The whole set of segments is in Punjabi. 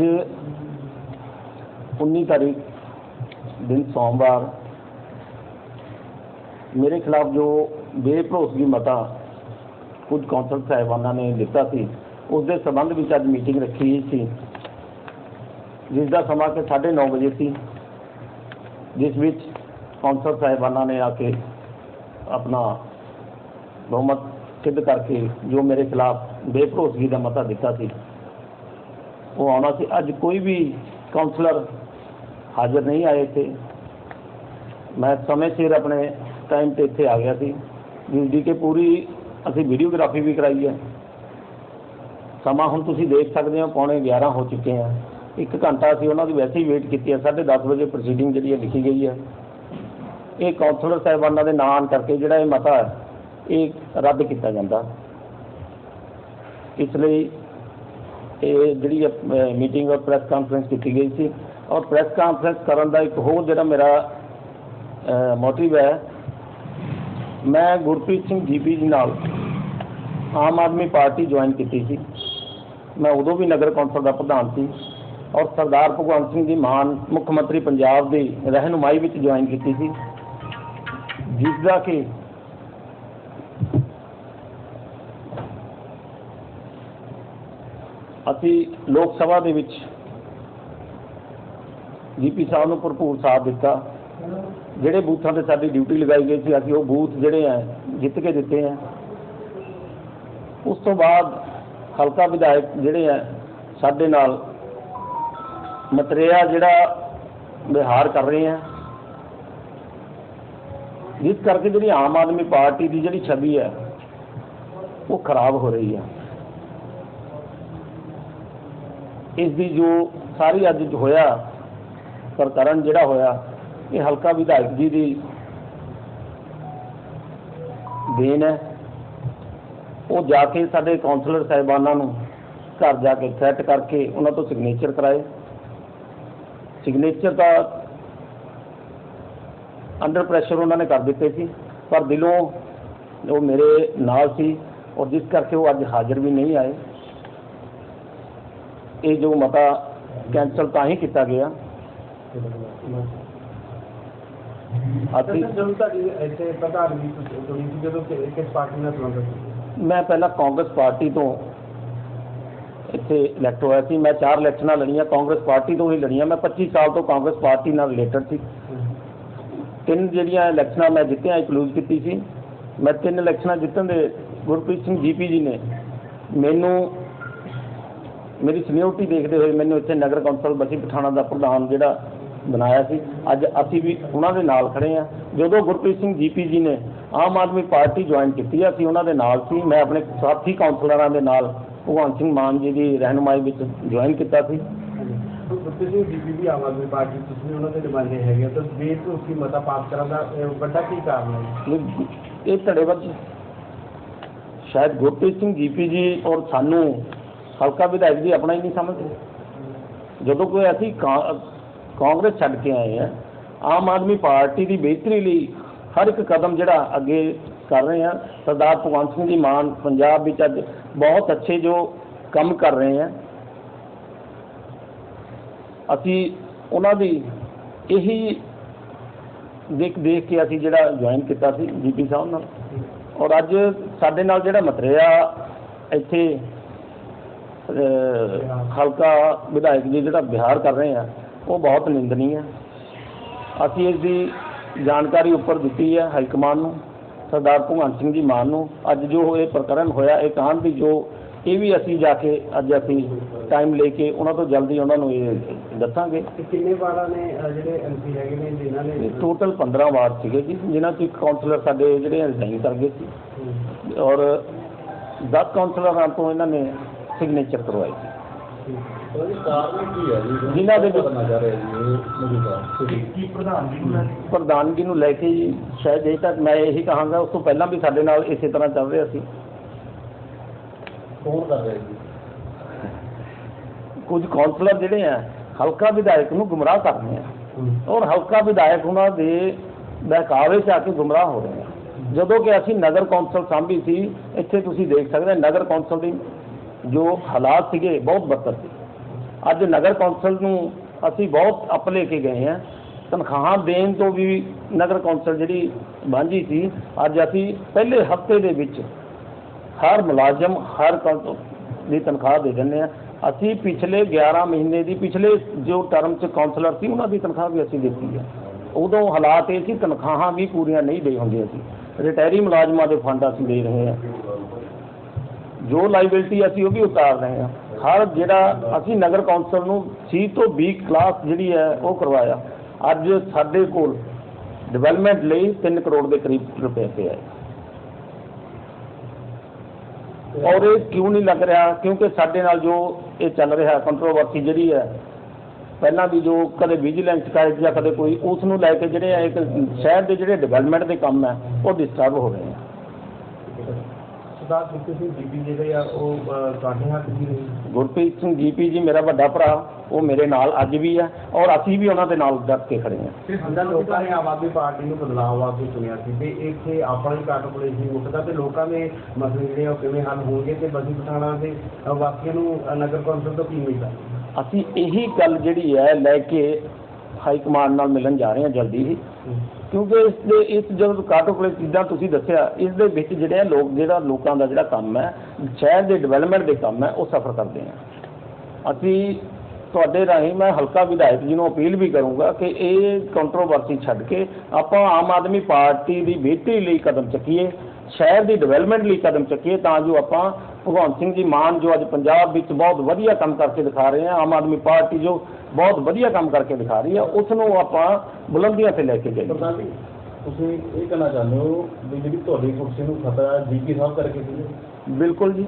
ਹੈ ਅੱਜ 19 ਤਾਰੀਖ ਦਿਨ ਸੋਮਵਾਰ ਮੇਰੇ ਖਿਲਾਫ ਜੋ ਬੇਭਰੋਸਗੀ ਮਤਾ ਕੁਝ ਕੌਂਸਲ ਸਾਹਿਬਾਨਾਂ ਨੇ ਦਿੱਤਾ ਸੀ ਉਸ ਦੇ ਸੰਬੰਧ ਵਿੱਚ ਅੱਜ ਮੀਟਿੰਗ ਰੱਖੀ ਸੀ। ਜਿਸ ਦਾ ਸਮਾਂ ਕਿ 9:30 ਵਜੇ ਸੀ, ਜਿਸ ਵਿੱਚ ਕੌਂਸਲ ਸਾਹਿਬਾਨਾਂ ਨੇ ਆ ਕੇ ਆਪਣਾ ਬਹੁਮਤ ਸਿੱਧ ਕਰਕੇ ਜੋ ਮੇਰੇ ਖਿਲਾਫ ਬੇਭਰੋਸਗੀ ਦਾ ਮਤਾ ਦਿੱਤਾ ਸੀ। ਉਹ ਆਉਣਾ ਸੀ। ਅੱਜ ਕੋਈ ਵੀ ਕਾਉਂਸਲਰ ਹਾਜ਼ਰ ਨਹੀਂ ਆਏ ਇੱਥੇ। ਮੈਂ ਸਮੇਂ ਸਿਰ ਆਪਣੇ ਟਾਈਮ ਤੇ ਇੱਥੇ ਆ ਗਿਆ ਸੀ। ਜਿਸ ਦੀ ਪੂਰੀ ਅਸੀਂ ਵੀਡੀਓਗ੍ਰਾਫੀ ਵੀ ਕਰਾਈ ਹੈ। ਸਮਾਂ ਹੁਣ ਤੁਸੀਂ ਦੇਖ ਸਕਦੇ ਹੋ, ਪੌਣੇ 11 ਹੋ ਚੁੱਕੇ ਆ। ਇੱਕ ਘੰਟਾ ਅਸੀਂ ਉਹਨਾਂ ਦੀ ਵੈਸੇ ਹੀ ਵੇਟ ਕੀਤੀ ਹੈ। 10:30 ਵਜੇ ਪ੍ਰੋਸੀਡਿੰਗ ਜਿਹੜੀ ਹੈ ਲਿਖੀ ਗਈ ਹੈ। ਇਹ ਕਾਉਂਸਲਰ ਸਾਹਿਬਾਨਾਂ ਦੇ ਨਾਂ ਆਉਣ ਕਰਕੇ ਜਿਹੜਾ ਇਹ ਮਤਾ ਹੈ, ਇਹ ਰੱਦ ਕੀਤਾ ਜਾਂਦਾ। ਇਸ ਲਈ ਇਹ ਜਿਹੜੀ ਮੀਟਿੰਗ ਔਰ ਪ੍ਰੈਸ ਕਾਨਫਰੰਸ ਕੀਤੀ ਗਈ ਸੀ। ਔਰ ਪ੍ਰੈਸ ਕਾਨਫਰੰਸ ਕਰਨ ਦਾ ਇੱਕ ਹੋਰ ਜਿਹੜਾ ਮੇਰਾ ਮੋਟਿਵ ਹੈ, ਮੈਂ ਗੁਰਪ੍ਰੀਤ ਸਿੰਘ ਜੀਪੀ ਜੀ ਨਾਲ ਆਮ ਆਦਮੀ ਪਾਰਟੀ ਜੁਆਇਨ ਕੀਤੀ ਸੀ। ਮੈਂ ਉਦੋਂ ਵੀ ਨਗਰ ਕੌਂਸਲ ਦਾ ਪ੍ਰਧਾਨ ਸੀ। ਔਰ ਸਰਦਾਰ ਭਗਵੰਤ ਸਿੰਘ ਜੀ ਮਾਨ ਮੁੱਖ ਮੰਤਰੀ ਪੰਜਾਬ ਦੀ ਰਹਿਨੁਮਾਈ ਵਿੱਚ ਜੁਆਇਨ ਕੀਤੀ ਸੀ। ਜਿਸ ਦਾ ਕਿ ਅਸੀਂ ਲੋਕ ਸਭਾ ਦੇ ਵਿੱਚ ਜੀਪੀ ਸਾਹਿਬ ਨੂੰ ਭਰਪੂਰ ਸਾਥ ਦਿੱਤਾ। ਜਿਹੜੇ ਬੂਥਾਂ ਤੇ ਸਾਡੀ ਡਿਊਟੀ ਲਗਾਈ ਗਈ ਸੀ, ਅਸੀਂ ਉਹ ਬੂਥ ਜਿਹੜੇ ਆ, ਜਿੱਤ ਕੇ ਦਿੱਤੇ ਆ। ਉਸ ਤੋਂ ਬਾਅਦ ਹਲਕਾ ਵਿਧਾਇਕ ਜਿਹੜੇ ਆ, ਸਾਡੇ ਨਾਲ ਮਤਰੇਆ ਜਿਹੜਾ ਵਿਹਾਰ ਕਰ ਰਹੇ ਆ। ਜਿਸ ਕਰਕੇ ਜਿਹੜੀ ਆਮ ਆਦਮੀ ਪਾਰਟੀ ਦੀ ਜਿਹੜੀ ਛਵੀ ਹੈ ਉਹ ਖਰਾਬ ਹੋ ਰਹੀ ਹੈ ਇਸ ਦੀ ਜੋ ਸਾਰੀ ਅੱਜ ਜੋ ਹੋਇਆ ਪ੍ਰਕਰਨ ਜਿਹੜਾ ਹੋਇਆ, ਇਹ ਹਲਕਾ ਵਿਧਾਇਕ ਜੀ ਦੀ ਦੇਣ ਹੈ। ਉਹ ਜਾ ਕੇ ਸਾਡੇ ਕਾਉਂਸਲਰ ਸਾਹਿਬਾਨਾਂ ਨੂੰ ਘਰ ਜਾ ਕੇ ਥ੍ਰੈਟ ਕਰਕੇ ਉਹਨਾਂ ਤੋਂ ਸਿਗਨੇਚਰ ਕਰਾਏ। ਸਿਗਨੇਚਰ ਦਾ ਅੰਡਰ ਪ੍ਰੈਸ਼ਰ ਉਹਨਾਂ ਨੇ ਕਰ ਦਿੱਤੇ ਸੀ, ਪਰ ਦਿਲੋਂ ਉਹ ਮੇਰੇ ਨਾਲ ਸੀ ਔਰ ਜਿਸ ਕਰਕੇ ਉਹ ਅੱਜ ਹਾਜ਼ਰ ਵੀ ਨਹੀਂ ਆਏ। ਇਹ ਜੋ ਮਤਾ ਕੈਂਸਲ ਤਾਂ ਹੀ ਕੀਤਾ ਗਿਆ। ਅਸੀਂ ਜਦੋਂ ਤੁਹਾਡੀ ਇੱਥੇ ਪ੍ਰਧਾਨਗੀ ਚੁਣੀ ਸੀ ਜਦੋਂ ਕਿ- ਕਿਸ ਪਾਰਟੀ ਨਾਲ ਸੰਬੰਧਿਤ ਸੀ? ਮੈਂ ਪਹਿਲਾਂ ਕਾਂਗਰਸ ਪਾਰਟੀ ਤੋਂ ਇੱਥੇ ਇਲੈਕਟ ਹੋਇਆ ਸੀ। ਮੈਂ ਚਾਰ ਇਲੈਕਸ਼ਨਾਂ ਲੜੀਆਂ ਕਾਂਗਰਸ ਪਾਰਟੀ ਤੋਂ ਹੀ ਲੜੀਆਂ। ਮੈਂ 25 ਸਾਲ ਤੋਂ ਕਾਂਗਰਸ ਪਾਰਟੀ ਨਾਲ ਰਿਲੇਟਡ ਸੀ। ਤਿੰਨ ਜਿਹੜੀਆਂ ਇਲੈਕਸ਼ਨਾਂ ਮੈਂ ਜਿੱਤੀਆਂ ਇੱਕ ਲੂਜ਼ ਕੀਤੀ ਸੀ। ਮੈਂ ਤਿੰਨ ਇਲੈਕਸ਼ਨਾਂ ਜਿੱਤਣ ਦੇ ਗੁਰਪ੍ਰੀਤ ਸਿੰਘ ਜੀਪੀ ਜੀ ਨੇ ਮੈਨੂੰ ਮੇਰੀ ਸੀਨੀਅਰਟੀ ਦੇਖਦੇ ਹੋਏ ਮੈਨੂੰ ਇੱਥੇ ਨਗਰ ਕੌਂਸਲ ਬਸੀ ਪਠਾਣਾ ਦਾ ਪ੍ਰਧਾਨ ਜਿਹੜਾ ਬਣਾਇਆ ਸੀ ਅੱਜ ਅਸੀਂ ਵੀ ਉਹਨਾਂ ਦੇ ਨਾਲ ਖੜੇ ਆ ਜਦੋਂ ਗੁਰਪ੍ਰੀਤ ਸਿੰਘ ਜੀਪੀ ਜੀ ਨੇ ਆਮ ਆਦਮੀ ਪਾਰਟੀ ਜੁਆਇਨ ਕੀਤੀ ਆ, ਅਸੀਂ ਉਹਨਾਂ ਦੇ ਨਾਲ ਸੀ। ਮੈਂ ਆਪਣੇ ਸਾਥੀ ਕਾਉਂਸਲਰਾਂ ਦੇ ਨਾਲ ਭਗਵੰਤ ਸਿੰਘ ਮਾਨ ਜੀ ਦੀ ਰਹਿਨੁਮਾਈ ਵਿੱਚ ਜੁਆਇਨ ਕੀਤਾ ਸੀ। ਤੁਸੀਂ ਬੀਬੀ ਵੀ ਆਮ ਆਦਮੀ ਪਾਰਟੀ ਤੁਸੀਂ ਉਹਨਾਂ ਦੇ ਨੁਮਾਇੰਦੇ ਹੈਗੇ ਤਾਂ ਵੇਟ ਤੋਂ ਉਸकी ਮਤਾ ਪਾਸ ਕਰਨ ਦਾ ਵੱਡਾ ਕੀ ਕਾਰਨ ਹੈ? ਇਹ ਧੜੇਬੱਧ ਸ਼ਾਇਦ ਗੁਰਪ੍ਰੀਤ ਸਿੰਘ ਜੀਪੀ ਜੀ ਔਰ ਸਾਨੂੰ ਹਲਕਾ ਵਿਧਾਇਕ ਜੀ ਆਪਣਾ ਹੀ ਨਹੀਂ ਸਮਝਦੇ। ਜਦੋਂ ਕੋਈ ਅਸੀਂ ਕਾਂ- ਕਾਂਗਰਸ ਛੱਡ ਕੇ ਆਏ ਆ, ਆਮ ਆਦਮੀ ਪਾਰਟੀ ਦੀ ਬਿਹਤਰੀ ਲਈ ਹਰ ਇੱਕ ਕਦਮ ਜਿਹੜਾ ਅੱਗੇ ਕਰ ਰਹੇ ਆ, ਸਰਦਾਰ ਭਗਵੰਤ ਸਿੰਘ ਜੀ ਮਾਨ ਪੰਜਾਬ ਵਿੱਚ ਅੱਜ ਬਹੁਤ ਅੱਛੇ ਜੋ ਕੰਮ ਕਰ ਰਹੇ ਆ। ਅਸੀਂ ਉਹਨਾਂ ਦੀ ਇਹੀ ਦੇਖ ਦੇਖ ਕੇ ਅਸੀਂ ਜਿਹੜਾ ਜੁਆਇਨ ਕੀਤਾ ਸੀ ਜੀਪੀ ਸਾਹਿਬ ਨਾਲ। ਔਰ ਅੱਜ ਸਾਡੇ ਨਾਲ ਜਿਹੜਾ ਮਤਰਿਆ ਇੱਥੇ ਹਲਕਾ ਵਿਧਾਇਕ ਜੀ ਜਿਹੜਾ ਬਿਹਾਰ ਕਰ ਰਹੇ ਆ ਉਹ ਬਹੁਤ ਨਿੰਦਨੀ ਹੈ ਅਸੀਂ ਇਸ ਦੀ ਜਾਣਕਾਰੀ ਉੱਪਰ ਦਿੱਤੀ ਹੈ ਹਾਈ ਕਮਾਂਡ ਨੂੰ ਸਰਦਾਰ ਭਗਵੰਤ ਸਿੰਘ ਜੀ ਮਾਨ ਨੂੰ। ਅੱਜ ਜੋ ਇਹ ਪ੍ਰਕਰਨ ਹੋਇਆ ਇਹ ਕਾਂਡ ਦੀ ਜੋ ਇਹ ਵੀ ਅਸੀਂ ਜਾ ਕੇ ਅੱਜ ਅਸੀਂ ਟਾਈਮ ਲੈ ਕੇ ਉਹਨਾਂ ਤੋਂ ਜਲਦੀ ਉਹਨਾਂ ਨੂੰ ਇਹ ਦੱਸਾਂਗੇ। ਕਿੰਨੇ ਵਾਰਾਂ ਨੇ ਜਿਹੜੇ ਐਮਪੀ ਹੈਗੇ ਨੇ ਜਿਨ੍ਹਾਂ ਨੇ ਟੋਟਲ 15 ਵਾਰਡ ਸੀਗੇ ਜੀ ਜਿਨ੍ਹਾਂ 'ਚ ਇੱਕ ਕਾਉਂਸਲਰ ਸਾਡੇ ਜਿਹੜੇ ਰਿਜ਼ਾਈਨ ਕਰ ਗਏ ਸੀ। ਔਰ 10 ਕਾਉਂਸਲਰਾਂ ਤੋਂ ਇਹਨਾਂ ਨੇ ਸਿਗਨੇਚਰ ਕਰਵਾਏ ਸੀ। ਜਿਨ੍ਹਾਂ ਦੇ ਵਿੱਚ ਪ੍ਰਧਾਨਗੀ ਨੂੰ ਲੈ ਪ੍ਰਧਾਨਗੀ ਨੂੰ ਲੈ ਕੇ ਜੀ ਸ਼ਾਇਦ ਇਹ ਤੱਕ ਮੈਂ ਇਹੀ ਕਹਾਂਗਾ ਉਸ ਤੋਂ ਪਹਿਲਾਂ ਵੀ ਸਾਡੇ ਨਾਲ ਇਸੇ ਤਰ੍ਹਾਂ ਚੱਲ ਰਿਹਾ ਸੀ। ਕੌਣ ਕਰ ਰਿਹਾ ਜੀ? ਕੁਝ ਕਾਉਂਸਲਰ ਜਿਹੜੇ ਆ ਹਲਕਾ ਵਿਧਾਇਕ ਨੂੰ ਗੁੰਮਰਾਹ ਕਰ ਰਹੇ ਆ। ਔਰ ਹਲਕਾ ਵਿਧਾਇਕ ਉਹਨਾਂ ਦੇ ਬਹਿਕਾਵੇ 'ਚ ਆ ਕੇ ਗੁੰਮਰਾਹ ਹੋ ਰਹੇ ਆ। ਜਦੋਂ ਕਿ ਅਸੀਂ ਨਗਰ ਕੌਂਸਲ ਸਾਂਭੀ ਸੀ ਇੱਥੇ ਤੁਸੀਂ ਦੇਖ ਸਕਦੇ ਨਗਰ ਕੌਂਸਲ ਦੀ ਜੋ ਹਾਲਾਤ ਸੀਗੇ, ਬਹੁਤ ਬੱਤਰ ਸੀ। ਅੱਜ ਨਗਰ ਕੌਂਸਲ ਨੂੰ ਅਸੀਂ ਬਹੁਤ ਅਪ ਲੈ ਕੇ ਗਏ ਹਾਂ। ਤਨਖਾਹਾਂ ਦੇਣ ਤੋਂ ਵੀ ਨਗਰ ਕੌਂਸਲ ਜਿਹੜੀ ਵਾਂਝੀ ਸੀ, ਅੱਜ ਅਸੀਂ ਪਹਿਲੇ ਹਫ਼ਤੇ ਦੇ ਵਿੱਚ ਹਰ ਮੁਲਾਜ਼ਮ, ਹਰ ਕੌਂਸਲ ਦੀ ਤਨਖਾਹ ਦੇ ਦਿੰਦੇ ਆ ਅਸੀਂ ਪਿਛਲੇ 11 ਮਹੀਨੇ ਦੀ, ਪਿਛਲੇ ਜੋ ਟਰਮ ਚ ਕਾਉਂਸਲਰ ਸੀ, ਉਹਨਾਂ ਦੀ ਤਨਖਾਹ ਵੀ ਅਸੀਂ ਦਿੱਤੀ ਹੈ। ਉਦੋਂ ਹਾਲਾਤ ਇਹ ਸੀ, ਤਨਖਾਹਾਂ ਵੀ ਪੂਰੀਆਂ ਨਹੀਂ ਦੇ ਹੁੰਦੀਆਂ ਸੀ। ਰਿਟਾਇਰੀ ਮੁਲਾਜ਼ਮਾਂ ਦੇ ਫੰਡ ਅਸੀਂ ਦੇ ਰਹੇ ਹਾਂ। ਜੋ ਲਾਇਬਿਲਟੀ ਅਸੀਂ ਉਹ ਵੀ ਉਤਾਰ ਰਹੇ ਹਾਂ। ਹਰ ਜਿਹੜਾ ਅਸੀਂ ਨਗਰ ਕੌਂਸਲ ਨੂੰ ਸੀ ਤੋਂ 20 ਕਲਾਸ ਜਿਹੜੀ ਹੈ ਉਹ ਕਰਵਾਇਆ। ਅੱਜ ਸਾਡੇ ਕੋਲ ਡਿਵੈਲਪਮੈਂਟ ਲਈ 3 ਕਰੋੜ ਦੇ ਕਰੀਬ ਰੁਪਏ ਪਏ ਹੈ ਔਰ ਇਹ ਕਿਉਂ ਨਹੀਂ ਲੱਗ ਰਿਹਾ? ਕਿਉਂਕਿ ਸਾਡੇ ਨਾਲ ਜੋ ਇਹ ਚੱਲ ਰਿਹਾ ਕੰਟਰੋਵਰਸੀ ਜਿਹੜੀ ਹੈ, ਪਹਿਲਾਂ ਵੀ ਜੋ ਕਦੇ ਵਿਜੀਲੈਂਸ ਸ਼ਿਕਾਇਤ ਜਾਂ ਕਦੇ ਕੋਈ, ਉਸ ਨੂੰ ਲੈ ਕੇ ਜਿਹੜੇ ਇੱਕ ਸ਼ਹਿਰ ਦੇ ਜਿਹੜੇ ਡਿਵੈਲਪਮੈਂਟ ਦੇ ਕੰਮ ਹੈ, ਉਹ ਡਿਸਟਰਬ ਹੋ ਰਹੇ ਆ ਸਰਦਾਰ ਸੁਖੀ ਸਿੰਘ ਬੀਬੀ ਜਿਹੜੇ ਆ ਉਹ ਅਹ, ਤੁਹਾਡੇ ਹੱਥ ਦੀ ਰਹੀ ਗੁਰਪ੍ਰੀਤ ਸਿੰਘ ਜੀਪੀ ਜੀ ਮੇਰਾ ਵੱਡਾ ਭਰਾ ਉਹ ਮੇਰੇ ਨਾਲ ਅੱਜ ਵੀ ਹੈ ਔਰ ਅਸੀਂ ਵੀ ਉਹਨਾਂ ਦੇ ਨਾਲ ਡਟ ਕੇ ਖੜੇ ਹਾਂ ਅੰਦਰ ਲੋਕਾਂ ਨੇ ਆਮ ਆਦਮੀ ਪਾਰਟੀ ਨੂੰ ਬਦਲਾਅ ਵਾਸਤੇ ਚੁਣਿਆ ਸੀ ਤੇ ਇੱਥੇ ਆਪਣਾ ਹੀ ਕੱਟ ਪੜੇ ਸੀ ਉੱਠਦਾ ਤੇ ਲੋਕਾਂ ਦੇ ਮਸਲੇ ਜਿਹੜੇ ਆ ਉਹ ਕਿਵੇਂ ਹੱਲ ਹੋਣਗੇ ਤੇ ਬਸੀ ਪਠਾਣਾ ਦੇ ਵਾਸੀਆਂ ਨੂੰ ਨਗਰ ਕੌਂਸਲ ਤੋਂ ਕੀ ਹੈ ਅਸੀਂ ਇਹੀ ਗੱਲ ਜਿਹੜੀ ਹੈ ਲੈ ਕੇ ਹਾਈ ਕਮਾਂਡ ਨਾਲ ਮਿਲਣ ਜਾ ਰਹੇ ਹਾਂ ਜਲਦੀ ਹੀ। ਕਿਉਂਕਿ ਇਸ ਦੇ ਇਸ ਜਦੋਂ ਕਾਟੋਪਲੇ ਚੀਜ਼ਾਂ ਤੁਸੀਂ ਦੱਸਿਆ, ਇਸ ਦੇ ਵਿੱਚ ਜਿਹੜੇ ਆ ਲੋਕ, ਜਿਹੜਾ ਲੋਕਾਂ ਦਾ ਜਿਹੜਾ ਕੰਮ ਹੈ, ਸ਼ਹਿਰ ਦੇ ਡਿਵੈਲਪਮੈਂਟ ਦੇ ਕੰਮ ਹੈ, ਉਹ ਸਫਰ ਕਰਦੇ ਆ। ਅਸੀਂ ਤੁਹਾਡੇ ਰਾਹੀਂ ਮੈਂ ਹਲਕਾ ਵਿਧਾਇਕ ਜੀ ਨੂੰ ਅਪੀਲ ਵੀ ਕਰੂੰਗਾ ਕਿ ਇਹ ਕੰਟਰੋਵਰਸੀ ਛੱਡ ਕੇ ਆਪਾਂ ਆਮ ਆਦਮੀ ਪਾਰਟੀ ਦੀ ਬਿਹਤਰੀ ਲਈ ਕਦਮ ਚੱਕੀਏ। ਸ਼ਹਿਰ ਦੀ ਡਿਵੈਲਪਮੈਂਟ ਲਈ ਕਦਮ ਚੱਕੀਏ ਤਾਂ ਜੋ ਆਪਾਂ ਭਗਵੰਤ ਸਿੰਘ ਜੀ ਮਾਨ ਜੋ ਅੱਜ ਪੰਜਾਬ ਵਿੱਚ ਬਹੁਤ ਵਧੀਆ ਕੰਮ ਕਰਕੇ ਦਿਖਾ ਰਹੇ ਆ ਆਮ ਆਦਮੀ ਪਾਰਟੀ ਜੋ ਬਹੁਤ ਵਧੀਆ ਕੰਮ ਕਰਕੇ ਦਿਖਾ ਰਹੀ ਹੈ ਉਸ ਨੂੰ ਆਪਾਂ ਬੁਲੰਦੀਆਂ ਤੇ ਲੈ ਕੇ ਜਾਈਏ। ਤੁਸੀਂ ਇਹ ਕਹਿਣਾ ਚਾਹੁੰਦੇ ਹੋ ਵੀ ਜਿਹੜੀ ਤੁਹਾਡੀ ਕੁਰਸੀ ਨੂੰ ਖਤਰਾ ਜੀਪੀ ਸਾਹਿਬ ਕਰਕੇ ਸੀ ਬਿਲਕੁਲ ਜੀ।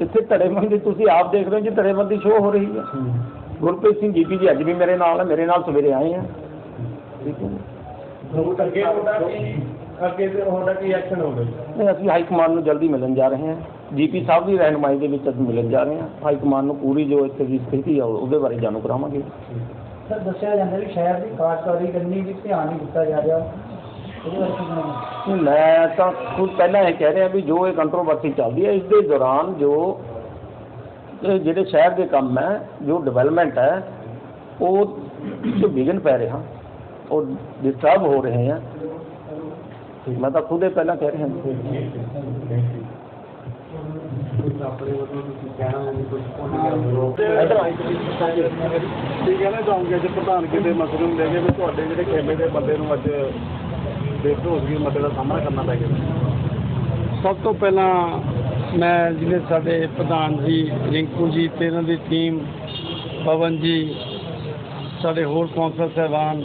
ਇੱਥੇ ਧੜੇਬੰਦੀ ਤੁਸੀਂ ਆਪ ਦੇਖ ਰਹੇ ਹੋ ਜੀ ਧੜੇਬੰਦੀ ਸ਼ੋਅ ਹੋ ਰਹੀ ਹੈ। ਗੁਰਪ੍ਰੀਤ ਸਿੰਘ ਜੀਪੀ ਜੀ ਅੱਜ ਵੀ ਮੇਰੇ ਨਾਲ ਹੈ ਮੇਰੇ ਨਾਲ ਸਵੇਰੇ ਆਏ ਆ। ਠੀਕ ਹੈ ਜੀ। ਅੱਗੇ ਤੁਹਾਡਾ ਕੀ ਅੱਗੇ ਤੇ ਤੁਹਾਡਾ ਕੀ ਐਕਸ਼ਨ ਹੋਵੇ? ਨਹੀਂ ਅਸੀਂ ਹਾਈ ਕਮਾਂਡ ਨੂੰ ਜਲਦੀ ਮਿਲਣ ਜਾ ਰਹੇ ਹਾਂ। ਜੀਪੀ ਸਾਹਿਬ ਦੀ ਰਹਿਨੁਮਾਈ ਦੇ ਵਿੱਚ ਅਸੀਂ ਮਿਲਣ ਜਾ ਰਹੇ ਹਾਂ। ਹਾਈ ਕਮਾਂਡ ਨੂੰ ਪੂਰੀ ਜੋ ਇੱਥੇ ਦੀ ਸਥਿਤੀ ਹੈ ਉਹਦੇ ਬਾਰੇ ਜਾਣੂ ਕਰਾਵਾਂਗੇ। ਸਰ ਦੱਸਿਆ ਜਾਂਦਾ ਵੀ ਸ਼ਹਿਰ ਦੀ ਕਾਰਜਕਾਰੀ ਕਰਨੀ ਵੀ ਧਿਆਨ ਨਹੀਂ ਦਿੱਤਾ ਜਾ ਰਿਹਾ। ਮੈਂ ਤਾਂ ਖੁਦ ਪਹਿਲਾਂ ਇਹ ਕਹਿ ਰਿਹਾ ਵੀ ਜੋ ਇਹ ਕੰਟਰੋਵਰਸੀ ਚੱਲਦੀ ਹੈ ਇਸ ਦੇ ਦੌਰਾਨ ਜੋ ਇਹ ਜਿਹੜੇ ਸ਼ਹਿਰ ਦੇ ਕੰਮ ਹੈ ਜੋ ਡਿਵੈਲਪਮੈਂਟ ਹੈ ਉਹ ਜੋ ਵਿਘਨ ਪੈ ਰਿਹਾ। ਉਹ ਡਿਸਟਰਬ ਹੋ ਰਹੇ ਆ। ਮੈਂ ਤਾਂ ਖੁਦ ਹੀ ਪਹਿਲਾਂ ਕਹਿ ਰਿਹਾ ਆਪਣੇ ਵੱਲੋਂ ਤੁਸੀਂ ਕਹਿਣਾ ਹੈ ਕੁਝ ਕੀ ਕਹਿਣਾ ਚਾਹੋਗੇ ਜੇ ਪ੍ਰਧਾਨਗੀ ਦੇ ਮਸਲੇ ਨੂੰ ਲੈ ਕੇ ਵੀ ਤੁਹਾਡੇ ਜਿਹੜੇ ਖੇਮੇ ਦੇ ਬੰਦੇ ਨੂੰ ਅੱਜ ਬੇਭਰੋਸਗੀ ਮਸਲੇ ਦਾ ਸਾਹਮਣਾ ਕਰਨਾ ਪੈ ਗਿਆ। ਸਭ ਤੋਂ ਪਹਿਲਾਂ ਮੈਂ ਜਿਹੜੇ ਸਾਡੇ ਪ੍ਰਧਾਨ ਜੀ ਰਿੰਕੂ ਜੀ ਤੇ ਇਹਨਾਂ ਦੀ ਟੀਮ ਪਵਨ ਜੀ ਸਾਡੇ ਹੋਰ ਕੌਂਸਲ ਸਾਹਿਬਾਨ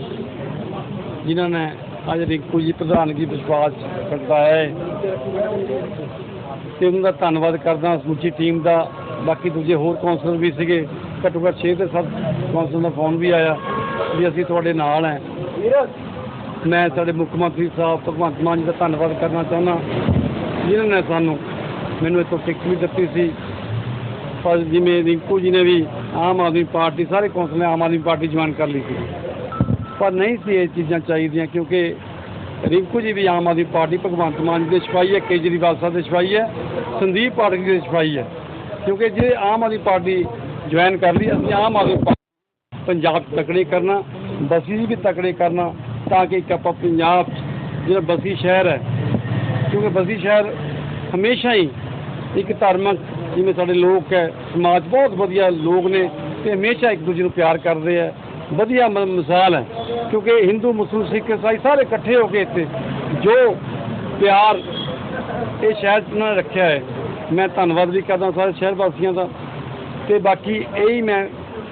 ਜਿਨ੍ਹਾਂ ਨੇ ਅੱਜ ਰਿੰਕੂ ਜੀ ਪ੍ਰਧਾਨਗੀ ਵਿਸ਼ਵਾਸ ਪ੍ਰਗਟਾਇਆ ਹੈ? ਤੇ ਉਹਨਾਂ ਦਾ ਧੰਨਵਾਦ ਕਰਦਾ ਸਮੁੱਚੀ ਟੀਮ ਦਾ। ਬਾਕੀ ਦੂਜੇ ਹੋਰ ਕੌਂਸਲਰ ਵੀ ਸੀਗੇ। ਘੱਟੋ ਘੱਟ 6 ਤੇ 7 ਕੌਂਸਲ ਦਾ ਫੋਨ ਵੀ ਆਇਆ ਵੀ ਅਸੀਂ ਤੁਹਾਡੇ ਨਾਲ ਹੈ। ਮੈਂ ਸਾਡੇ ਮੁੱਖ ਮੰਤਰੀ ਸਾਹਿਬ, ਭਗਵੰਤ ਮਾਨ ਜੀ ਦਾ ਧੰਨਵਾਦ ਕਰਨਾ ਚਾਹੁੰਦਾ। ਜਿਨ੍ਹਾਂ ਨੇ ਸਾਨੂੰ ਮੈਨੂੰ ਇੱਥੋਂ ਟਿਕਟ ਵੀ ਦਿੱਤੀ ਸੀ। ਪਰ ਜਿਵੇਂ ਰਿੰਕੂ ਜੀ ਨੇ ਵੀ ਆਮ ਆਦਮੀ ਪਾਰਟੀ, ਸਾਰੇ ਕੌਂਸਲ ਨੇ ਆਮ ਆਦਮੀ ਪਾਰਟੀ ਜੁਆਇਨ ਕਰ ਲਈ ਸੀ। ਪਰ ਨਹੀਂ ਸੀ ਇਹ ਚੀਜ਼ਾਂ ਚਾਹੀਦੀਆਂ ਕਿਉਂਕਿ ਰਿੰਕੂ ਜੀ ਵੀ ਆਮ ਆਦਮੀ ਪਾਰਟੀ, ਭਗਵੰਤ ਮਾਨ ਜੀ ਦੇ ਸਿਪਾਹੀ ਹੈ, ਕੇਜਰੀਵਾਲ ਸਾਹਿਬ ਦੇ ਸਿਪਾਹੀ ਹੈ, ਸੰਦੀਪ ਪਾਠਕ ਜੀ ਦੇ ਸਿਪਾਹੀ ਹੈ। ਕਿਉਂਕਿ ਜੇ ਆਮ ਆਦਮੀ ਪਾਰਟੀ ਜੁਆਇਨ ਕਰ ਲਈ, ਅਸੀਂ ਆਮ ਆਦਮੀ ਪਾਰਟੀ ਪੰਜਾਬ 'ਚ ਤਕੜੇ ਕਰਨਾ, ਬਸੀ ਜੀ ਵੀ ਤਕੜੇ ਕਰਨਾ, ਤਾਂ ਕਿ ਇੱਕ ਆਪਾਂ ਪੰਜਾਬ 'ਚ ਜਿਹੜਾ ਬਸੀ ਸ਼ਹਿਰ ਹੈ, ਕਿਉਂਕਿ ਬਸੀ ਸ਼ਹਿਰ ਹਮੇਸ਼ਾ ਹੀ ਇੱਕ ਧਾਰਮਿਕ ਜਿਵੇਂ ਸਾਡੇ ਲੋਕ ਹੈ, ਸਮਾਜ ਬਹੁਤ ਵਧੀਆ ਲੋਕ ਨੇ, ਤੇ ਹਮੇਸ਼ਾ ਇੱਕ ਦੂਜੇ ਨੂੰ ਪਿਆਰ ਕਰਦੇ ਆ। ਵਧੀਆ ਮ- ਮਿਸਾਲ ਹੈ। ਕਿਉਂਕਿ ਹਿੰਦੂ ਮੁਸਲਿਮ ਸਿੱਖ ਇਸਾਈ ਸਾਰੇ ਇਕੱਠੇ ਹੋ ਕੇ ਇੱਥੇ ਜੋ ਪਿਆਰ ਇਹ ਸ਼ਹਿਰ 'ਚ ਉਹਨਾਂ ਨੇ ਰੱਖਿਆ ਹੈ। ਮੈਂ ਧੰਨਵਾਦ ਵੀ ਕਰਦਾ ਸਾਰੇ ਸ਼ਹਿਰ ਵਾਸੀਆਂ ਦਾ। ਤੇ ਬਾਕੀ ਇਹੀ ਮੈਂ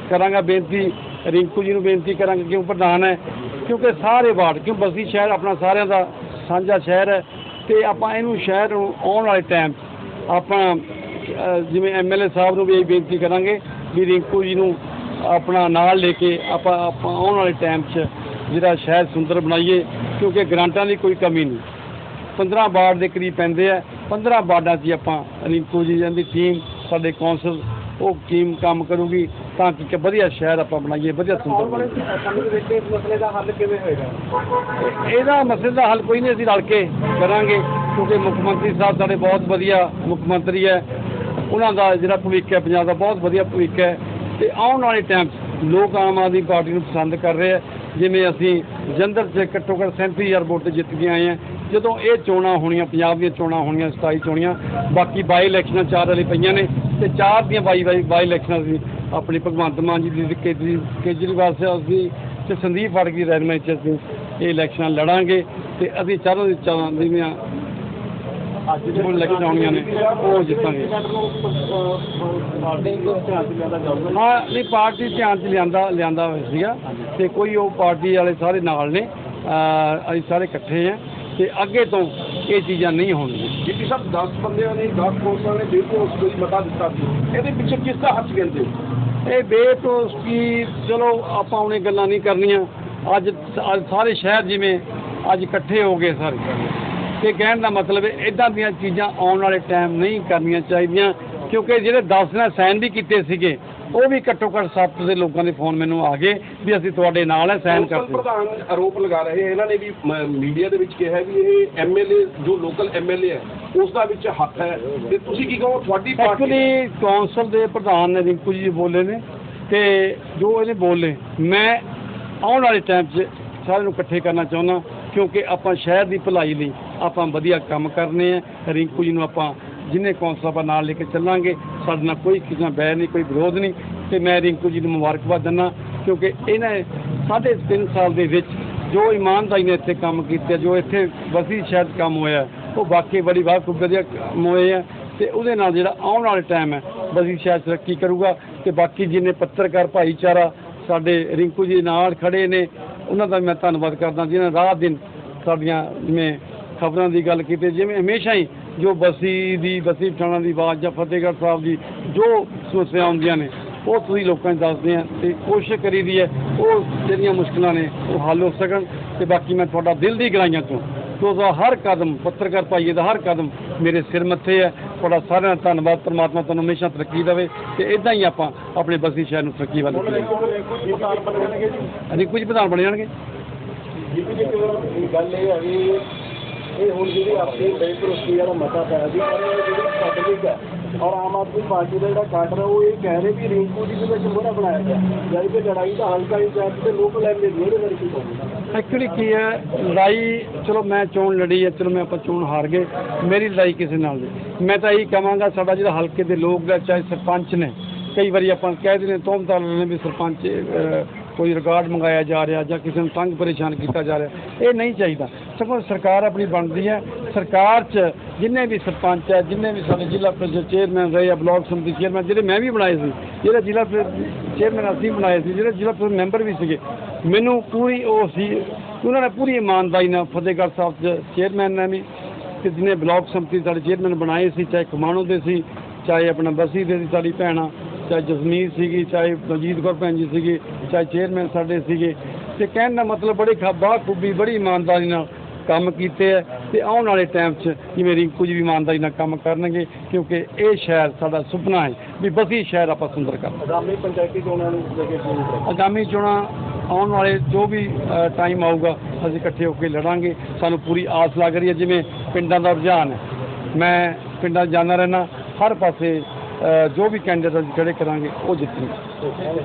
ਕਰਾਂਗਾ ਬੇਨਤੀ ਰਿੰਕੂ ਜੀ ਨੂੰ ਬੇਨਤੀ ਕਰਾਂਗਾ ਕਿਉਂ ਪ੍ਰਧਾਨ ਹੈ। ਕਿਉਂਕਿ ਸਾਰੇ ਵਾਰਡ ਕਿਉਂ ਬਸੀ ਸ਼ਹਿਰ ਆਪਣਾ ਸਾਰਿਆਂ ਦਾ ਸਾਂਝਾ ਸ਼ਹਿਰ ਹੈ। ਤੇ ਆਪਾਂ ਇਹਨੂੰ ਸ਼ਹਿਰ ਨੂੰ ਆਉਣ ਵਾਲੇ ਟਾਈਮ ਆਪਾਂ ਅਹ, ਜਿਵੇਂ ਐਮਐਲਏ ਸਾਹਿਬ ਨੂੰ ਵੀ ਇਹ ਬੇਨਤੀ ਕਰਾਂਗੇ ਵੀ ਰਿੰਕੂ ਜੀ ਨੂੰ ਆਪਣਾ ਨਾਲ ਲੈ ਕੇ ਆਪਾਂ ਆਪਾਂ ਆਉਣ ਵਾਲੇ ਟਾਈਮ 'ਚ ਜਿਹੜਾ ਸ਼ਹਿਰ ਸੁੰਦਰ ਬਣਾਈਏ, ਕਿਉਂਕਿ ਗ੍ਰਾਂਟਾਂ ਦੀ ਕੋਈ ਕਮੀ ਨਹੀਂ। 15 ਵਾਰਡ ਦੇ ਕਰੀਬ ਪੈਂਦੇ ਆ। 15 ਵਾਰਡਾਂ 'ਚ ਹੀ ਆਪਾਂ ਰਿੰਕੂ ਜੀ ਦੀ ਟੀਮ ਸਾਡੇ ਕੌਂਸਲ ਉਹ ਟੀਮ ਕੰਮ ਕਰੂਗੀ ਤਾਂ ਕਿ ਵਧੀਆ ਸ਼ਹਿਰ ਆਪਾਂ ਬਣਾਈਏ, ਵਧੀਆ ਸੁੰਦਰ ਬਣਾਈਏ। ਇਸ ਮਸਲੇ ਦਾ ਹੱਲ ਕਿਵੇਂ ਹੋਏਗਾ ਇਹਦਾ ਮਸਲੇ ਦਾ ਹੱਲ ਕੋਈ ਨਹੀਂ, ਅਸੀਂ ਰਲ ਕੇ ਕਰਾਂਗੇ, ਕਿਉਂਕਿ ਮੁੱਖ ਮੰਤਰੀ ਸਾਹਿਬ ਸਾਡੇ ਬਹੁਤ ਵਧੀਆ ਮੁੱਖ ਮੰਤਰੀ ਹੈ। ਉਹਨਾਂ ਦਾ ਜਿਹੜਾ ਭਵਿੱਖ ਹੈ, ਪੰਜਾਬ ਦਾ ਬਹੁਤ ਵਧੀਆ ਭਵਿੱਖ ਹੈ। ਤੇ ਆਉਣ ਵਾਲੇ ਟਾਈਮ 'ਚ ਲੋਕ ਆਮ ਆਦਮੀ ਪਾਰਟੀ ਨੂੰ ਪਸੰਦ ਕਰ ਰਹੇ ਆ। ਜਿਵੇਂ ਅਸੀਂ ਜੰਦਰ 'ਚ ਘੱਟੋ ਘੱਟ 37000 ਵੋਟ ਤੇ ਜਿੱਤ ਕੇ ਆਏ ਆ। ਜਦੋਂ ਇਹ ਚੋਣਾਂ ਹੋਣੀਆਂ, ਪੰਜਾਬ ਦੀਆਂ ਚੋਣਾਂ ਹੋਣੀਆਂ 27 ਚੋਣੀਆਂ, ਬਾਕੀ ਬਾਈ ਇਲੈਕਸ਼ਨਾਂ ਚਾਰ ਵਾਲੀ ਪਈਆਂ ਨੇ ਤੇ ਚਾਰ ਦੀਆਂ ਬਾਈ ਬਾਈ ਬਾਈ ਇਲੈਕਸ਼ਨਾਂ ਸੀ ਆਪਣੀ ਭਗਵੰਤ ਮਾਨ ਜੀ ਦੀ ਕੇਜਰੀ ਕੇਜਰੀਵਾਲ ਸਾਹਿਬ ਦੀ ਤੇ ਸੰਦੀਪ ਫੜਕੀ ਰਹਿਨਮਾਈ ਚ ਅਸੀਂ ਇਹ ਇਲੈਕਸ਼ਨਾਂ ਲੜਾਂਗੇ ਤੇ ਅਸੀਂ ਚਾਰੋਂ ਦੀ ਚਾਰਾਂ ਦੀਆਂ ਨੇ ਉਹ ਜਿੱਤਾਂਗੇ। ਪਾਰਟੀ ਧਿਆਨ ਚ ਲਿਆਦਾ ਜਾਊਗਾ ਹਾਂ ਨਹੀਂ ਪਾਰਟੀ ਧਿਆਨ ਚ ਲਿਆਂਦਾ ਲਿਆਂਦਾ ਹੋਇਆ ਸੀਗਾ ਤੇ ਕੋਈ ਉਹ ਪਾਰਟੀ ਵਾਲੇ ਸਾਰੇ ਨਾਲ ਨੇ ਅਹ ਅਸੀਂ ਸਾਰੇ ਇਕੱਠੇ ਆ ਤੇ ਅੱਗੇ ਤੋਂ ਇਹ ਚੀਜ਼ਾਂ ਨਹੀਂ ਹੋਣਗੀਆਂ। ਜਿੱਤੀ ਸਾਹਿਬ 10 ਬੰਦਿਆਂ ਨੇ 10 ਕੋਸਾਂ ਨੇ ਬਿਲਕੁਲ ਉਸ ਕੋਈ ਮਤਾ ਦਿੱਤਾ ਸੀ। ਇਹਦੇ ਪਿੱਛੇ ਕਿਸ ਦਾ ਹੱਥ ਕਹਿੰਦੇ ਇਹ ਬੇਪਰੋਸਕੀ ਚਲੋ ਆਪਾਂ ਉਹਨੇ ਗੱਲਾਂ ਨਹੀਂ ਕਰਨੀਆਂ। ਅੱਜ ਅੱਜ ਸਾਰੇ ਸ਼ਹਿਰ ਜਿਵੇਂ ਅੱਜ ਇਕੱਠੇ ਹੋ ਗਏ ਸਾਰੇ। ਤੇ ਕਹਿਣ ਦਾ ਮਤਲਬ ਹੈ ਇਦਾਂ ਦੀਆਂ ਚੀਜ਼ਾਂ ਆਉਣ ਵਾਲੇ ਟਾਈਮ ਨਹੀਂ ਕਰਨੀਆਂ ਚਾਹੀਦੀਆਂ ਕਿਉਂਕਿ ਜਿਹੜੇ 10 ਨੇ ਸਾਈਨ ਵੀ ਕੀਤੇ ਸੀਗੇ ਉਹ ਵੀ ਘੱਟੋ ਘੱਟ ਸੱਤ ਦੇ ਲੋਕਾਂ ਦੇ ਫੋਨ ਮੈਨੂੰ ਆ ਗਏ ਵੀ ਅਸੀਂ ਤੁਹਾਡੇ ਨਾਲ ਹੈ ਸਾਈਨ ਕਰਦੇ ਪ੍ਰਧਾਨ ਆਰੋਪ ਲਗਾ ਰਹੇ ਇਹਨਾਂ ਨੇ ਵੀ ਮੀਡੀਆ ਦੇ ਵਿੱਚ ਕਿਹਾ ਵੀ ਇਹ ਐਮਐਲਏ ਜੋ ਲੋਕਲ ਐਮਐਲਏ ਹੈ ਉਸ ਦਾ ਵਿੱਚ ਹੱਥ ਹੈ। ਤੇ ਤੁਸੀਂ ਕੀ ਕਹੋ ਤੁਹਾਡੀ ਪਾਰਟੀ ਐਕਚੁਅਲੀ ਕੌਂਸਲ ਦੇ ਪ੍ਰਧਾਨ ਨੇ ਰਿੰਕੂ ਜੀ ਬੋਲੇ ਨੇ ਤੇ ਜੋ ਇਹਨੇ ਬੋਲੇ ਮੈਂ ਆਉਣ ਵਾਲੇ ਟਾਈਮ 'ਚ ਸਾਰਿਆਂ ਨੂੰ ਇਕੱਠੇ ਕਰਨਾ ਚਾਹੁੰਦਾ ਕਿਉਂਕਿ ਆਪਾਂ ਸ਼ਹਿਰ ਦੀ ਭਲਾਈ ਲਈ ਆਪਾਂ ਵਧੀਆ ਕੰਮ ਕਰਨੇ ਆ। ਰਿੰਕੂ ਜੀ ਨੂੰ ਆਪਾਂ ਜਿੰਨੇ ਕੌਂਸਲ ਆਪਾਂ ਨਾਲ ਲੈ ਕੇ ਚੱਲਾਂਗੇ, ਸਾਡੇ ਨਾਲ ਕੋਈ ਕਿਸੇ ਨਾਲ ਬੈਰ ਨਹੀਂ, ਕੋਈ ਵਿਰੋਧ ਨਹੀਂ। ਤੇ ਮੈਂ ਰਿੰਕੂ ਜੀ ਨੂੰ ਮੁਬਾਰਕਬਾਦ ਦਿੰਦਾ, ਕਿਉਂਕਿ ਇਹਨਾਂ ਸਾਢੇ ਤਿੰਨ ਸਾਲ ਦੇ ਵਿੱਚ ਜੋ ਇਮਾਨਦਾਰੀ ਨੇ ਇੱਥੇ ਕੰਮ ਕੀਤੇ, ਜੋ ਇੱਥੇ ਵਸੀ ਸ਼ਾਇਦ ਕੰਮ ਹੋਇਆ, ਉਹ ਵਾਕਈ ਬੜੀ ਬਹੁਤ ਖੂਬ ਵਧੀਆ ਕੰਮ ਹੋਏ ਆ। ਤੇ ਉਹਦੇ ਨਾਲ ਜਿਹੜਾ ਆਉਣ ਵਾਲੇ ਟਾਈਮ ਹੈ ਬਸੀ ਸ਼ਹਿਰ ਤਰੱਕੀ ਕਰੂਗਾ। ਤੇ ਬਾਕੀ ਜਿੰਨੇ ਪੱਤਰਕਾਰ ਭਾਈਚਾਰਾ ਸਾਡੇ ਰਿੰਕੂ ਜੀ ਨਾਲ ਖੜੇ ਨੇ, ਉਹਨਾਂ ਦਾ ਮੈਂ ਧੰਨਵਾਦ ਕਰਦਾ, ਜਿਨ੍ਹਾਂ ਰਾਤ ਦਿਨ ਸਾਡੀਆਂ ਜਿਵੇਂ ਖਬਰਾਂ ਦੀ ਗੱਲ ਕੀਤੀ, ਜਿਵੇਂ ਹਮੇਸ਼ਾ ਹੀ ਜੋ ਬਸੀ ਦੀ, ਬਸੀ ਪਠਾਣਾ ਦੀ ਆਵਾਜ਼ ਜਾਂ ਫਤਿਹਗੜ੍ਹ ਸਾਹਿਬ ਦੀ ਜੋ ਸਮੱਸਿਆ ਆਉਂਦੀਆਂ ਨੇ, ਉਹ ਤੁਸੀਂ ਲੋਕਾਂ ਨੂੰ ਦੱਸਦੇ ਆ ਤੇ ਕੋਸ਼ਿਸ਼ ਕਰੀਦੀ ਹੈ, ਉਹ ਜਿਹੜੀਆਂ ਮੁਸ਼ਕਲਾਂ ਨੇ, ਉਹ ਹੱਲ ਹੋ ਸਕਣ ਤੇ ਬਾਕੀ ਮੈਂ ਤੁਹਾਡਾ ਦਿਲ ਦੀ ਗਲਾਈਆਂ ਤੋਂ ਤੁਹਾਡਾ ਹਰ ਕਦਮ, ਪੱਤਰਕਾਰ ਭਾਈਏ ਦਾ ਹਰ ਕਦਮ ਮੇਰੇ ਸਿਰ ਮੱਥੇ ਹੈ। ਤੁਹਾਡਾ ਸਾਰਿਆਂ ਦਾ ਧੰਨਵਾਦ, ਪ੍ਰਮਾਤਮਾ ਤੁਹਾਨੂੰ ਹਮੇਸ਼ਾ ਤਰੱਕੀ ਦੇਵੇ ਤੇ ਇਦਾਂ ਹੀ ਆਪਾਂ ਆਪਣੇ ਬਸੀ ਸ਼ਹਿਰ ਨੂੰ ਤਰੱਕੀ ਵੱਲ ਅਸੀਂ ਕੁਝ ਪ੍ਰਧਾਨ ਬਣ ਜਾਣਗੇ? ਗੱਲ ਇਹ ਹੈ ਇਹ ਹੁਣ ਜਿਹੜੀ ਆਪਣੀ ਬੇਪਰੋਸੀ ਵਾਲਾ ਮਤਾ ਪਿਆ ਜੀ ਪਰ ਇਹ ਜਿਹੜੀ ਪਬਲਿਕ ਹੈ ਔਰ ਆਮ ਆਦਮੀ ਪਾਰਟੀ ਦਾ ਜਿਹੜਾ ਕਾਡਰ ਉਹ ਇਹ ਕਹਿ ਰਹੇ ਵੀ ਰਿੰਕੂ ਜੀ ਦੇ ਵਿੱਚ ਮੋਹਰਾ ਬਣਾਇਆ ਗਿਆ। ਜਦ ਕਿ ਲੜਾਈ ਤਾਂ ਹਲਕਾ ਇੰਚਾਰਜ ਤੇ ਲੋਕਲ ਐਮਐਲਏ ਦੀ ਉਹਦੇ ਬਾਰੇ ਕੀ ਐਕਚੁਅਲੀ ਕੀ ਹੈ, ਲੜਾਈ, ਚਲੋ ਮੈਂ ਚੋਣ ਲੜੀ ਹੈ, ਚਲੋ ਮੈਂ ਆਪਾਂ ਚੋਣ ਹਾਰ ਗਏ, ਮੇਰੀ ਲੜਾਈ ਕਿਸੇ ਨਾਲ ਨਹੀਂ। ਮੈਂ ਤਾਂ ਇਹੀ ਕਹਾਂਗਾ, ਸਾਡਾ ਜਿਹੜਾ ਹਲਕੇ ਦੇ ਲੋਕ ਹੈ, ਚਾਹੇ ਸਰਪੰਚ ਨੇ, ਕਈ ਵਾਰੀ ਆਪਾਂ ਕਹਿ ਦਿੰਦੇ ਤੋਮਤਾਂ ਨੇ ਵੀ ਸਰਪੰਚ ਕੋਈ ਰਿਕਾਰਡ ਮੰਗਾਇਆ ਜਾ ਰਿਹਾ ਜਾਂ ਕਿਸੇ ਨੂੰ ਤੰਗ ਪਰੇਸ਼ਾਨ ਕੀਤਾ ਜਾ ਰਿਹਾ, ਇਹ ਨਹੀਂ ਚਾਹੀਦਾ। ਸਗੋਂ ਸਰਕਾਰ ਆਪਣੀ ਬਣਦੀ ਹੈ। ਸਰਕਾਰ 'ਚ ਜਿੰਨੇ ਵੀ ਸਰਪੰਚ ਹੈ, ਜਿੰਨੇ ਵੀ ਸਾਡੇ ਜ਼ਿਲ੍ਹਾ ਪ੍ਰੀਸ਼ਦ ਚੇਅਰਮੈਨ ਰਹੇ ਆ, ਬਲਾਕ ਸਮਿਤੀ ਚੇਅਰਮੈਨ, ਜਿਹੜੇ ਮੈਂ ਵੀ ਬਣਾਏ ਸੀ, ਜਿਹੜੇ ਜ਼ਿਲ੍ਹਾ ਚੇਅਰਮੈਨ ਅਸੀਂ ਬਣਾਏ ਸੀ, ਜਿਹੜੇ ਜ਼ਿਲ੍ਹਾ ਪ੍ਰੀਸ਼ਦ ਮੈਂਬਰ ਵੀ ਸੀਗੇ, ਮੈਨੂੰ ਪੂਰੀ ਉਹ ਸੀ, ਉਹਨਾਂ ਨੇ ਪੂਰੀ ਇਮਾਨਦਾਰੀ ਨਾਲ ਫਤਿਹਗੜ੍ਹ ਸਾਹਿਬ 'ਚ ਚੇਅਰਮੈਨ ਨੇ ਵੀ ਤੇ ਜਿਹਨੇ ਬਲਾਕ ਸਮਿਤੀ ਸਾਡੇ ਚੇਅਰਮੈਨ ਬਣਾਏ ਸੀ, ਚਾਹੇ ਖਮਾਣੋ ਦੇ ਸੀ, ਚਾਹੇ ਆਪਣਾ ਬਸੀ ਦੇ ਸੀ, ਸਾਡੀ ਭੈਣਾਂ ਚਾਹੇ ਜਸਮੀਤ ਸੀਗੀ ਚਾਹੇ ਬਲਜੀਤ ਕੌਰ ਭੈਣ ਜੀ ਸੀਗੇ ਚਾਹੇ ਚੇਅਰਮੈਨ ਸਾਡੇ ਸੀਗੇ ਤੇ ਕਹਿਣ ਦਾ ਮਤਲਬ ਬੜੀ ਖਬਾ ਖੂਬੀ ਬੜੀ ਇਮਾਨਦਾਰੀ ਨਾਲ ਕੰਮ ਕੀਤੇ ਹੈ ਤੇ ਆਉਣ ਵਾਲੇ ਟਾਈਮ 'ਚ ਜਿਵੇਂ ਰਿੰਕੂ ਜੀ ਵੀ ਇਮਾਨਦਾਰੀ ਨਾਲ ਕੰਮ ਕਰਨਗੇ ਕਿਉਂਕਿ ਇਹ ਸ਼ਹਿਰ ਸਾਡਾ ਸੁਪਨਾ ਹੈ ਵੀ ਬਸੀ ਸ਼ਹਿਰ ਆਪਾਂ ਸੁੰਦਰ ਕਰਨਾ ਆਗਾਮੀ ਪੰਚਾਇਤੀ ਚੋਣਾਂ ਨੂੰ ਲੈ ਕੇ ਕੀ ਕਰੋ ਆਗਾਮੀ ਚੋਣਾਂ ਆਉਣ ਵਾਲੇ ਜੋ ਵੀ ਟਾਈਮ ਆਊਗਾ ਅਸੀਂ ਇਕੱਠੇ ਹੋ ਕੇ ਲੜਾਂਗੇ। ਸਾਨੂੰ ਪੂਰੀ ਆਸ ਲੱਗ ਰਹੀ ਹੈ ਜਿਵੇਂ ਪਿੰਡਾਂ ਦਾ ਰੁਝਾਨ ਹੈ। ਮੈਂ ਪਿੰਡਾਂ 'ਚ ਜਾਂਦਾ ਰਹਿਣਾ ਹਰ ਪਾਸੇ ਜੋ ਵੀ ਕੈਂਡੀਡੇਟ ਅਸੀਂ ਖੜੇ ਕਰਾਂਗੇ ਉਹ ਜਿੱਤਣਗੇ।